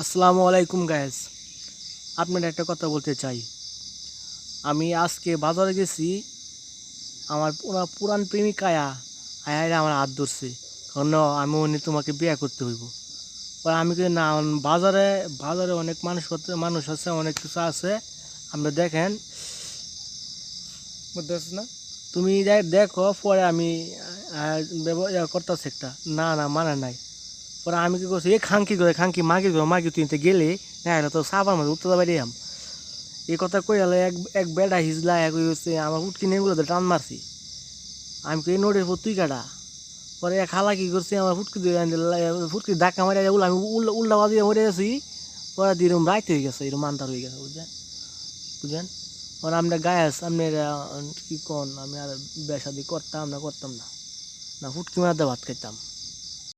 আসসালামু আলাইকুম গায়েস আপনার একটা কথা বলতে চাই। আমি আজকে বাজারে গেছি। আমার পুরা পুরান প্রেমিকায়া আয়া আমার হাত ধরছে। কারণ আমি উনি তোমাকে বিয়ে করতে হইব। পরে আমি কি না, বাজারে বাজারে অনেক মানুষ মানুষ আছে, অনেক কিছু আছে। আপনি দেখেন। বুঝতে না? তুমি দেখো, পরে আমি করতেছি একটা। না না মানে নাই। পরে আমি কি করছি, এ খাঙ্কি করে খাঙ্কি, মাগি করে মাগি, তুই তো গেলে? এটা তো সাবার মধ্যে উঠতে পারি আম এই কথা কই গেলে এক এক বেড়া হিজলা, এক হচ্ছে আমার উটকি নেগুলো তো টান মারছি। আমি কই নোটের পর তুই কাটা? পরে এক হালা কি করছি, আমার ফুটকি দিয়ে ফুটকি ধাক্কা মারি উল্লা, আমি উল্লা উল্লা বাজিয়ে মরে গেছি পরে দিয়ে এরকম রাইতে হয়ে গেছে এরকম আন্তার হয়ে গেছে, বুঝলেন? বুঝলেন? আর আমরা গায়াস আপনি কি কন, আমি আর বেসাদি করতাম না করতাম না। না, ফুটকি মারাতে ভাত খাইতাম।